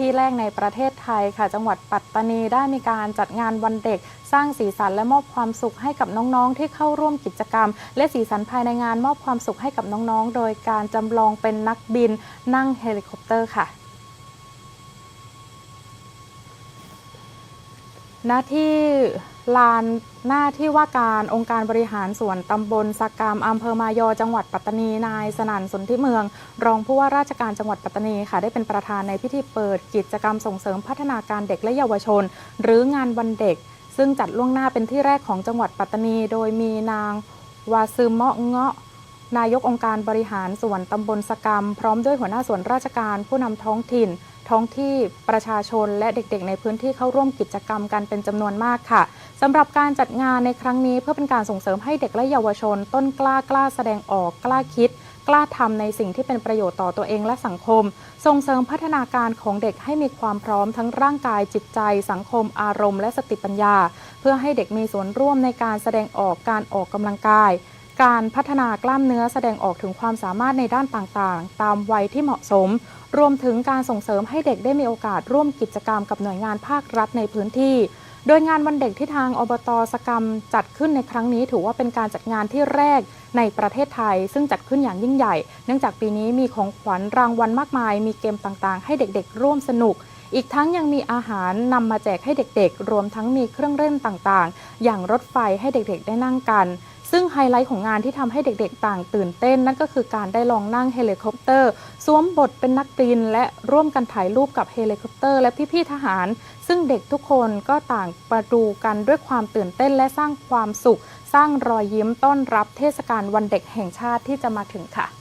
ที่แรกในประเทศไทยค่ะ จังหวัดปัตตานีได้มีการจัดงานวันเด็ก สร้างสีสันและมอบความสุขให้กับน้องๆ ที่เข้าร่วมกิจกรรม และสีสันภายในงานมอบความสุขให้กับน้องๆ โดยการจำลองเป็นนักบินนั่งเฮลิคอปเตอร์ค่ะหน้าที่ ลานหน้าที่ว่าการองค์การบริหารส่วนตำบลสักกามอำเภอมายอจังหวัดปัตตานี นายสนั่นสนธิเมือง รองผู้ว่าราชการจังหวัดปัตตานีค่ะ ได้เป็นประธานในพิธีเปิดกิจกรรมส่งเสริมพัฒนาการเด็กและเยาวชน หรืองานวันเด็ก ซึ่งจัดล่วงหน้าเป็นที่แรกของจังหวัดปัตตานี โดยมีนางวาซึมเมาะเงาะนายกองค์การบริหารส่วนตำบลสกรรม พร้อมด้วยหัวหน้าส่วนราชการผู้นำท้องถิ่น ท้องที่ประชาชนและเด็กๆ ในพื้นที่เข้าร่วมกิจกรรมกันเป็นจำนวนมากค่ะ สำหรับการจัดงานในครั้งนี้เพื่อเป็นการส่งเสริมให้เด็กและเยาวชน ต้นกล้ากล้าแสดงออกกล้าคิด กล้าทำในสิ่งที่เป็นประโยชน์ต่อตัวเองและสังคม ส่งเสริมพัฒนาการของเด็กให้มีความพร้อมทั้งร่างกายจิตใจ สังคม อารมณ์ และสติปัญญา เพื่อให้เด็กมีส่วนร่วมในการแสดงออกการออกกำลังกายการพัฒนากล้ามเนื้อแสดงออกถึงความสามารถในด้านต่างๆ ตามวัยที่เหมาะสม รวมถึงการส่งเสริมให้เด็กได้มีโอกาสร่วมกิจกรรมกับหน่วยงานภาครัฐในพื้นที่ โดยงานวันเด็กที่ทางอบตสกรรมจัดขึ้นในครั้งนี้ ถือว่าเป็นการจัดงานที่แรกในประเทศไทย ซึ่งจัดขึ้นอย่างยิ่งใหญ่ เนื่องจากปีนี้มีของขวัญรางวัลมากมาย มีเกมต่างๆ ให้เด็กๆ ร่วมสนุก อีกทั้งยังมีอาหารนำมาแจกให้เด็กๆ รวมทั้งมีเครื่องเล่นต่างๆ อย่างรถไฟให้เด็กๆ ได้นั่งกัน ซึ่งไฮไลท์ของงานที่ทำให้เด็กๆ ต่างตื่นเต้น นั่นก็คือการได้ลองนั่งเฮลิคอปเตอร์สวมบทเป็นนักบิน และร่วมกันถ่ายรูปกับเฮลิคอปเตอร์และพี่ๆทหาร ซึ่งเด็กทุกคนก็ต่างประดูกันด้วยความตื่นเต้นและสร้างความสุข สร้างรอยยิ้มต้อนรับเทศกาลวันเด็กแห่งชาติที่จะมาถึงค่ะ